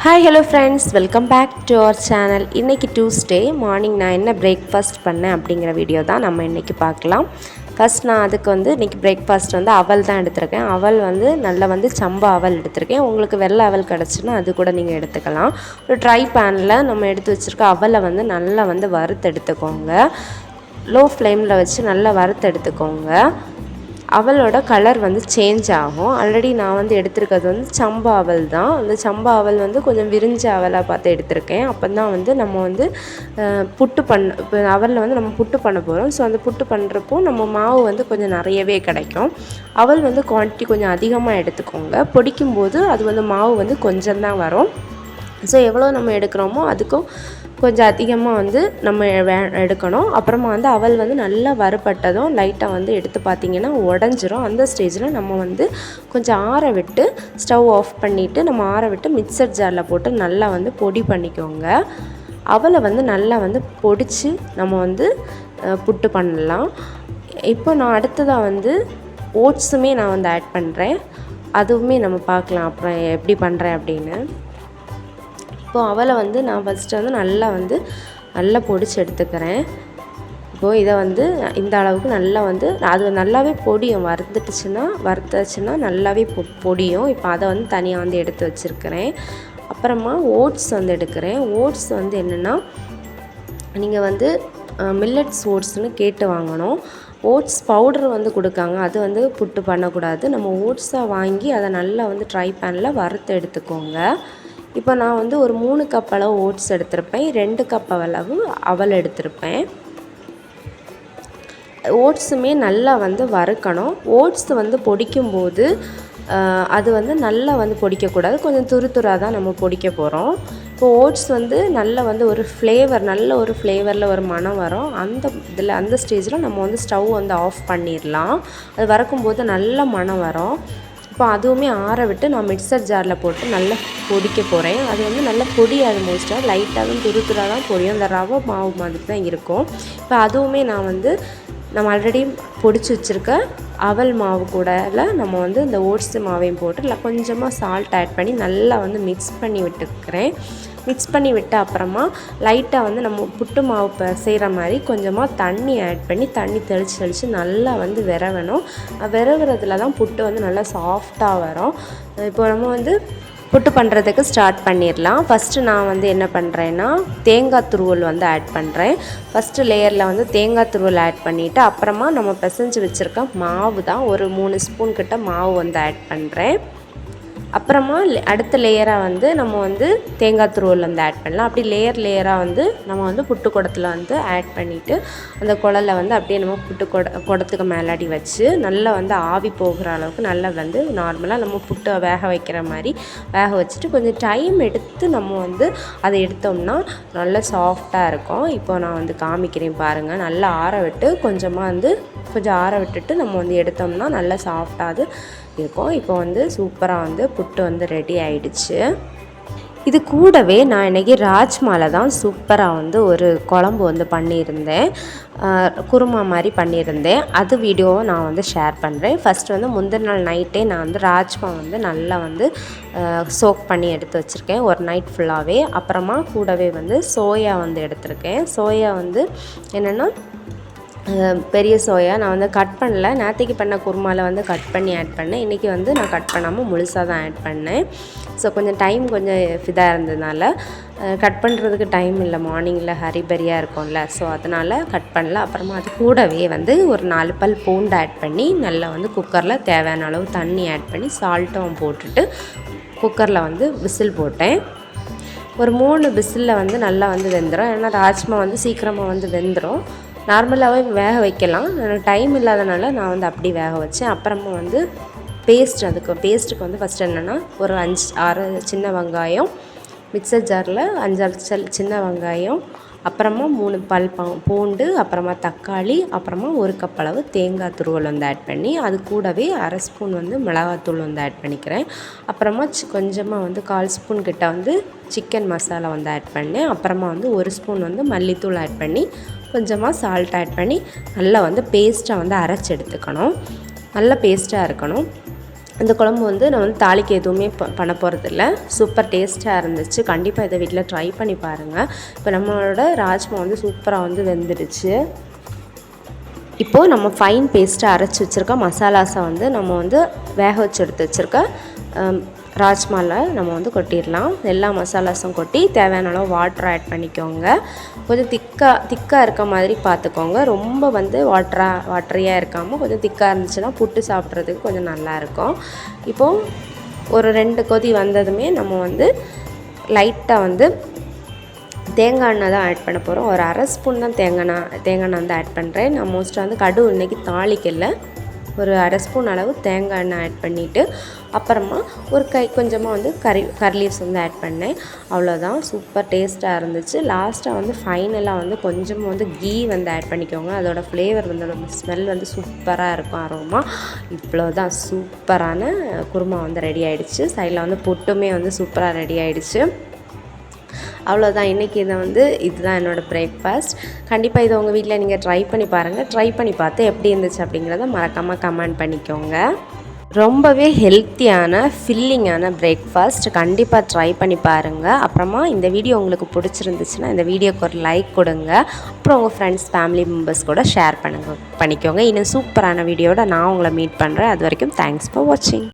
Hi hello friends welcome back to our channel இன்றைக்கி Tuesday morning நான் என்ன breakfast பண்ணேன் அப்படிங்கிற வீடியோ தான் நம்ம இன்றைக்கி பார்க்கலாம். ஃபஸ்ட் நான் அதுக்கு வந்து இன்றைக்கி பிரேக்ஃபாஸ்ட் வந்து அவல் தான் எடுத்திருக்கேன். அவல் வந்து நல்லா வந்து சம்பா அவல் எடுத்திருக்கேன். உங்களுக்கு வெள்ளை அவல் கிடச்சுன்னா அது கூட நீங்கள் எடுத்துக்கலாம். ஒரு ட்ரை பேனில் நம்ம எடுத்து வச்சுருக்க அவலை வந்து நல்லா வந்து வறுத்து எடுத்துக்கோங்க. லோ ஃப்ளேமில் வச்சு நல்லா வறுத்து எடுத்துக்கோங்க. அவலோட கலர் வந்து சேஞ்ச் ஆகும். ஆல்ரெடி நான் வந்து எடுத்திருக்கிறது வந்து சம்பா அவல் தான். அந்த சம்பா அவல் வந்து கொஞ்சம் விரிஞ்ச அவலாக பார்த்து எடுத்திருக்கேன். அப்போ தான் வந்து நம்ம வந்து புட்டு பண்ண இப்போ அவலில் வந்து நம்ம புட்டு பண்ண போகிறோம் ஸோ அந்த புட்டு பண்ணுறப்போ நம்ம மாவு வந்து கொஞ்சம் நிறையவே கிடைக்கும். அவல் வந்து குவான்டிட்டி கொஞ்சம் அதிகமாக எடுத்துக்கோங்க. பொடிக்கும்போது அது வந்து மாவு வந்து கொஞ்சம் தான் வரும். ஸோ எவ்வளோ நம்ம எடுக்கிறோமோ அதுக்கும் கொஞ்சம் அதிகமாக வந்து நம்ம வே எடுக்கணும். அப்புறமா வந்து அவள் வந்து நல்லா வறுபட்டதும் லைட்டாக வந்து எடுத்து பார்த்திங்கன்னா உடஞ்சிரும். அந்த ஸ்டேஜில் நம்ம வந்து கொஞ்சம் ஆற விட்டு ஸ்டவ் ஆஃப் பண்ணிவிட்டு நம்ம ஆற விட்டு மிக்சர் ஜாரில் போட்டு நல்லா வந்து பொடி பண்ணிக்கோங்க. அவளை வந்து நல்லா வந்து பொடிச்சு நம்ம வந்து புட்டு பண்ணலாம். இப்போ நான் அடுத்ததாக வந்து ஓட்ஸுமே நான் வந்து ஆட் பண்ணுறேன் அதுவுமே நம்ம பார்க்கலாம் அப்புறம் எப்படி பண்ணுறேன் அப்படின்னு. இப்போது அவலை வந்து நான் ஃபஸ்ட்டு வந்து நல்லா வந்து நல்லா பொடிச்சு எடுத்துக்கிறேன். இப்போது இதை வந்து இந்த அளவுக்கு நல்லா வந்து அது நல்லாவே பொடியும். வறுத்துட்டுச்சுன்னா வறுத்துச்சுன்னா நல்லாவே பொ பொடியும். இப்போ அதை வந்து தனியாக வந்து எடுத்து வச்சுருக்கிறேன். அப்புறமா ஓட்ஸ் வந்து எடுக்கிறேன். ஓட்ஸ் வந்து என்னென்னா நீங்கள் வந்து மில்லட்ஸ் ஓட்ஸ்னு கேட்டு வாங்கணும். ஓட்ஸ் பவுடர் வந்து கொடுக்காங்க. அது வந்து புட்டு பண்ணக்கூடாது. நம்ம ஓட்ஸாக வாங்கி அதை நல்லா வந்து ட்ரை பேனில் வறுத்து எடுத்துக்கோங்க. இப்போ நான் வந்து ஒரு மூணு கப் அளவு ஓட்ஸ் எடுத்திருப்பேன். ரெண்டு கப் அளவு அவல் எடுத்திருப்பேன். ஓட்ஸுமே நல்லா வந்து வறுக்கணும். ஓட்ஸ் வந்து பொடிக்கும்போது அது வந்து நல்லா வந்து பொடிக்கக்கூடாது. கொஞ்சம் துரு துராக தான் நம்ம பொடிக்க போகிறோம் இப்போ ஓட்ஸ் வந்து நல்ல வந்து ஒரு ஃப்ளேவர் நல்ல ஒரு ஃப்ளேவரில் ஒரு மணம் வரும். அந்த இதில் அந்த ஸ்டேஜில் நம்ம வந்து ஸ்டவ் வந்து ஆஃப் பண்ணிடலாம். அது வறக்கும்போது நல்ல மணம் வரும். இப்போ அதுவுமே ஆற விட்டு நான் மிக்சர் ஜாரில் போட்டு நல்லா பொடிக்க போகிறேன். அது வந்து நல்லா பொடியாது மோஸ்ட்டாக லைட்டாகவும் துரு துராக தான் பொடியும் அந்த ரவை மாவு மாதிரி தான் இருக்கும். இப்போ அதுவுமே நான் வந்து நம்ம ஆல்ரெடி பொடிச்சு வச்சுருக்க அவல் மாவு கூடல நம்ம வந்து இந்த ஓட்ஸ் மாவையும் போட்டு இல்லை கொஞ்சமாக சால்ட் ஆட் பண்ணி நல்லா வந்து மிக்ஸ் பண்ணி விட்டுக்கிறேன். மிக்ஸ் பண்ணி விட்ட அப்புறமா லைட்டாக வந்து நம்ம புட்டு மாவு இப்போ செய்கிற மாதிரி கொஞ்சமாக தண்ணி ஆட் பண்ணி தண்ணி தெளித்து தெளித்து நல்லா வந்து விரவணும். விரவுறதுல தான் புட்டு வந்து நல்லா சாஃப்டாக வரும். இப்போ நம்ம வந்து புட்டு பண்ணுறதுக்கு ஸ்டார்ட் பண்ணிடலாம் ஃபஸ்ட்டு நான் வந்து என்ன பண்ணுறேன்னா தேங்காய் துருவல் வந்து ஆட் பண்ணுறேன் ஃபஸ்ட்டு லேயரில் வந்து தேங்காய் துருவல் ஆட் பண்ணிவிட்டு அப்புறமா நம்ம பிசைஞ்சு வச்சுருக்க மாவு தான் ஒரு மூணு ஸ்பூன் கிட்ட மாவு வந்து ஆட் பண்ணுறேன் அப்புறமா லே- அடுத்த லேயராக வந்து நம்ம வந்து தேங்காய் துருவல் வந்து ஆட் பண்ணலாம். அப்படி லேயர் லேயராக வந்து நம்ம வந்து புட்டு குடத்தில் வந்து ஆட் பண்ணிவிட்டு அந்த குழலை வந்து அப்படியே நம்ம புட்டு குட குடத்துக்கு மேலாடி வச்சு நல்லா வந்து ஆவி போகிற அளவுக்கு நல்லா வந்து நார்மலாக நம்ம புட்டை வேக வைக்கிற மாதிரி வேக வச்சுட்டு கொஞ்சம் டைம் எடுத்து நம்ம வந்து அதை எடுத்தோம்னா நல்லா சாஃப்டாக இருக்கும். இப்போ நான் வந்து காமிக்கிறேன் பாருங்கள் நல்லா ஆற விட்டு கொஞ்சமாக வந்து கொஞ்சம் ஆற விட்டுட்டு நம்ம வந்து எடுத்தோம்னா நல்லா சாஃப்டாக அது இருக்கும். இப்போ வந்து சூப்பராக வந்து புட்டு வந்து ரெடி ஆயிடுச்சு. இது கூடவே நான் இன்றைக்கி ராஜ்மாவில் தான் சூப்பராக வந்து ஒரு குழம்பு வந்து பண்ணியிருந்தேன். குருமா மாதிரி பண்ணியிருந்தேன். அது வீடியோவை நான் வந்து ஷேர் பண்ணுறேன் ஃபஸ்ட்டு வந்து முந்தின நாள் நைட்டே நான் வந்து ராஜ்மா வந்து நல்லா வந்து சோக் பண்ணி எடுத்து வச்சுருக்கேன். ஒரு நைட் ஃபுல்லாகவே அப்புறமா கூடவே வந்து சோயா வந்து எடுத்திருக்கேன். சோயா வந்து என்னென்னா பெரிய சோயா நான் வந்து கட் பண்ணல. நேற்றுக்கு பண்ண குருமாவில் வந்து கட் பண்ணி ஆட் பண்ணேன். இன்றைக்கி வந்து நான் கட் பண்ணாமல் முழுசாக தான் ஆட் பண்ணேன். ஸோ கொஞ்சம் டைம் கொஞ்சம் இதாக இருந்ததுனால கட் பண்ணுறதுக்கு டைம் இல்லை. மார்னிங்கில் ஹரிபரியாக இருக்கும்ல. ஸோ அதனால் கட் பண்ணல. அப்புறமா அது கூடவே வந்து ஒரு நாலு பல் பூண்டு ஆட் பண்ணி நல்லா வந்து குக்கரில் தேவையான அளவு தண்ணி ஆட் பண்ணி சால்ட்டும் போட்டுட்டு குக்கரில் வந்து விசில் போட்டேன். ஒரு மூணு விசிலில் வந்து நல்லா வந்து வெந்துடும் ஏன்னா ராஜ்மா வந்து சீக்கிரமாக வந்து வெந்துடும் நார்மலாகவே வேக வைக்கலாம். டைம் இல்லாதனால நான் வந்து அப்படி வேக வச்சேன். அப்புறமா வந்து பேஸ்ட் அதுக்கு பேஸ்ட்டுக்கு வந்து ஃபஸ்ட் என்னென்னா ஒரு அஞ்சு ஆறு சின்ன வெங்காயம் மிக்சர் ஜாரில் அஞ்சாறு சில் சின்ன வெங்காயம் அப்புறமா மூணு பல் பூண்டு அப்புறமா தக்காளி அப்புறமா ஒரு கப் அளவு தேங்காய் துருவல் வந்து ஆட் பண்ணி அது கூடவே அரை ஸ்பூன் வந்து மிளகாத்தூள் வந்து ஆட் பண்ணிக்கிறேன். அப்புறமா சி- கொஞ்சமாக வந்து கால் ஸ்பூன் கிட்ட வந்து சிக்கன் மசாலா வந்து ஆட் பண்ணேன். அப்புறமா வந்து ஒரு ஸ்பூன் வந்து மல்லித்தூள் ஆட் பண்ணி கொஞ்சமாக சால்ட் ஆட் பண்ணி நல்லா வந்து பேஸ்ட்டாக வந்து அரைச்சி எடுத்துக்கணும். நல்ல பேஸ்ட்டாக இருக்கணும். இந்த குழம்பு வந்து நான் வந்து தாளிக்கு எதுவுமே ப பண்ண போகிறதில்ல சூப்பர் டேஸ்ட்டாக இருந்துச்சு. கண்டிப்பாக இதை வீட்டில் ட்ரை பண்ணி பாருங்கள் இப்போ நம்மளோட ராஜ்மா வந்து சூப்பராக வந்து வெந்துடுச்சு. இப்போது நம்ம ஃபைன் பேஸ்ட்டை அரைச்சி வச்சுருக்க மசாலாஸை வந்து நம்ம வந்து வேக வச்சு எடுத்து வச்சுருக்க ராஜ்மாவில் நம்ம வந்து கொட்டிடலாம். எல்லா மசாலாஸும் கொட்டி தேவையான அளவு வாட்டர் ஆட் பண்ணிக்கோங்க. கொஞ்சம் திக்காக திக்காக இருக்க மாதிரி பார்த்துக்கோங்க ரொம்ப வந்து வாட்டராக வாட்டரியாக இருக்காமல் கொஞ்சம் திக்காக இருந்துச்சுன்னா புட்டு சாப்பிட்றதுக்கு கொஞ்சம் நல்லாயிருக்கும் இப்போது ஒரு ரெண்டு கொதி வந்ததுமே நம்ம வந்து லைட்டாக வந்து தேங்காய் எண்ணெய் தான் ஆட் பண்ண போகிறோம் ஒரு அரை ஸ்பூன் தான் தேங்காய் தேங்காய் எண்ணெய் வந்து ஆட் பண்ணுறேன் நான் மோஸ்ட்டாக வந்து கடு இன்றைக்கி தாளிக்கல. ஒரு அரை ஸ்பூன் அளவு தேங்காய் எண்ணெய் ஆட் பண்ணிவிட்டு அப்புறமா ஒரு கை கொஞ்சமாக வந்து கறி கர்லீவ்ஸ் வந்து ஆட் பண்ணேன். அவ்வளோதான் சூப்பர் டேஸ்ட்டாக இருந்துச்சு. லாஸ்ட்டாக வந்து ஃபைனலாக வந்து கொஞ்சமாக வந்து கீ வந்து ஆட் பண்ணிக்கோங்க. அதோடய ஃப்ளேவர் வந்து அதோட ஸ்மெல் வந்து சூப்பராக இருக்கும் அரோமா இவ்வளோ தான் சூப்பரான குருமா வந்து ரெடி ஆகிடுச்சு சைடில் வந்து புட்டுமே வந்து சூப்பராக ரெடி ஆகிடுச்சு அவ்வளோதான் இன்றைக்கி இதை வந்து இதுதான் என்னோடய பிரேக்ஃபாஸ்ட் கண்டிப்பாக இதை உங்கள் வீட்டில் நீங்கள் ட்ரை பண்ணி பாருங்கள் ட்ரை பண்ணி பார்த்து எப்படி இருந்துச்சு அப்படிங்கிறத மறக்காமல் கமெண்ட் பண்ணிக்கோங்க. ரொம்பவே ஹெல்த்தியான ஃபில்லிங்கான பிரேக்ஃபாஸ்ட் கண்டிப்பாக ட்ரை பண்ணி பாருங்கள் அப்புறமா இந்த வீடியோ உங்களுக்கு பிடிச்சிருந்துச்சுன்னா இந்த வீடியோக்கு ஒரு லைக் கொடுங்க. அப்புறம் உங்கள் ஃப்ரெண்ட்ஸ் ஃபேமிலி மெம்பர்ஸ் கூட ஷேர் பண்ணுங்க பண்ணிக்கோங்க. இன்னும் சூப்பரான வீடியோட நான் உங்களை மீட் பண்ணுறேன் அது வரைக்கும் தேங்க்ஸ் ஃபார் வாட்சிங்